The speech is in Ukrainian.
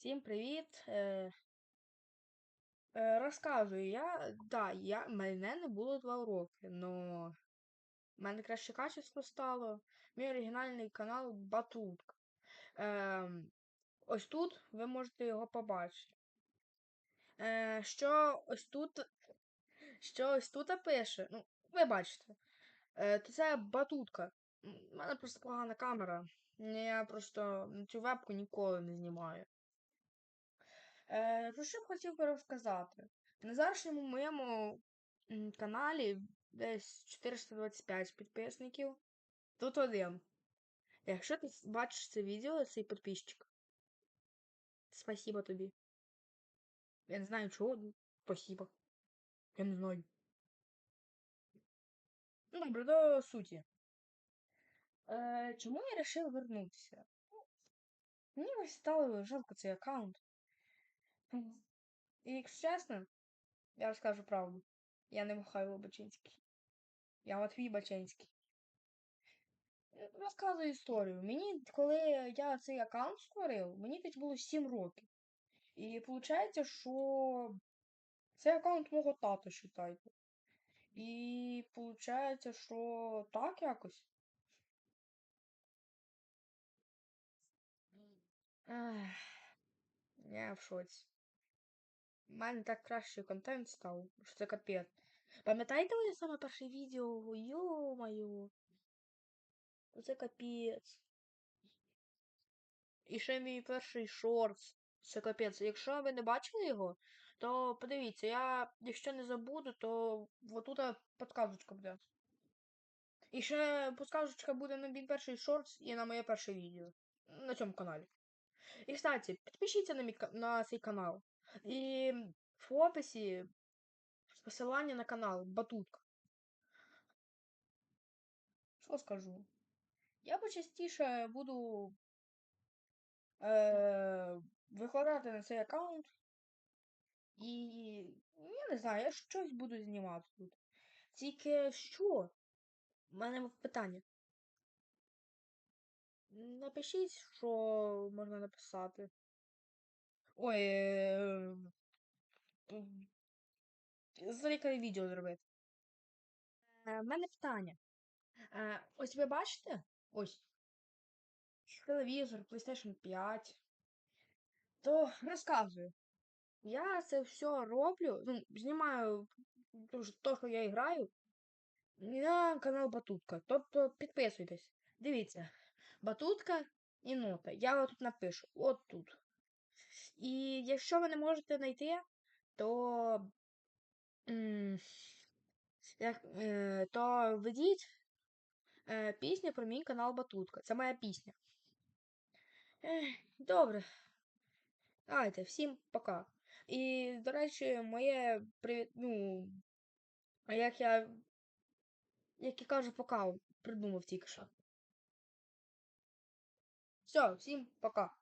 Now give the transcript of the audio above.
Всім привіт! Е, е, розказую, я. Да, я, мене не було 2 роки, но в мене краще качество стало. Мій оригінальний канал Батутка. Е, ось тут ви можете його побачити. Е, що ось тут. Що ось тут пише, ну, ви бачите, е, це батутка. У мене просто погана камера. Я просто цю вебку ніколи не знімаю. Е, Про що б хотів розказати? На зарашньому моєму каналі десь 425 підписників. Тут один. Якщо ти бачиш це відео, цей підписчик, спасибо тобі. Я не знаю чого, ну, спасибо. Я не знаю. Ну, добре, до суті. Е, чому я вирішив вернутися? Ну, Мені ось стало жалко цей аккаунт. І якщо чесно, я розкажу правду. Я не Михайло Бачинський. Я Матвій Бачинський. Е, Розказую історію. Мені, коли я цей аккаунт створив, мені тоді було 7 років. І виходить, що цей аккаунт мого тата, считайте. І виходить, що так якось. Ех, я в шоці. У мене так кращий контент став, що це капець. Пам'ятаєте моє саме перше відео? Йо-моє. Це капець. І ще мій перший шортс. Це капець. Якщо ви не бачили його, то подивіться, я, якщо не забуду, то отут подсказочка буде. І ще подсказочка буде на мій перший шортс і на моє перше відео. На цьому каналі. І, кстати, підпишіться на, мій, на цей канал. І в описі посилання на канал Батутка. Що скажу? Я почастіше буду е, викладати на цей аккаунт. І я не знаю, я щось буду знімати тут. Тільки що? У мене питання. Напишіть, що можна написати. Ой. Е... Зарікали відео зробити. Е, в мене питання. Е, ось ви бачите? Ось. Телевізор, PlayStation 5. То розказую. Я це все роблю. Ну, знімаю то, що я граю. на канал Батутка. Тобто підписуйтесь. Дивіться. Батутка і нота. Я тут напишу. От тут. І якщо ви не можете знайти, то. як, е, то введіть е, пісню про мій канал Батутка. Це моя пісня. Добре. Давайте, всім пока. І, до речі, моє привіт. Ну. Як я. Як я кажу, пока придумав тільки що. Все, всім пока.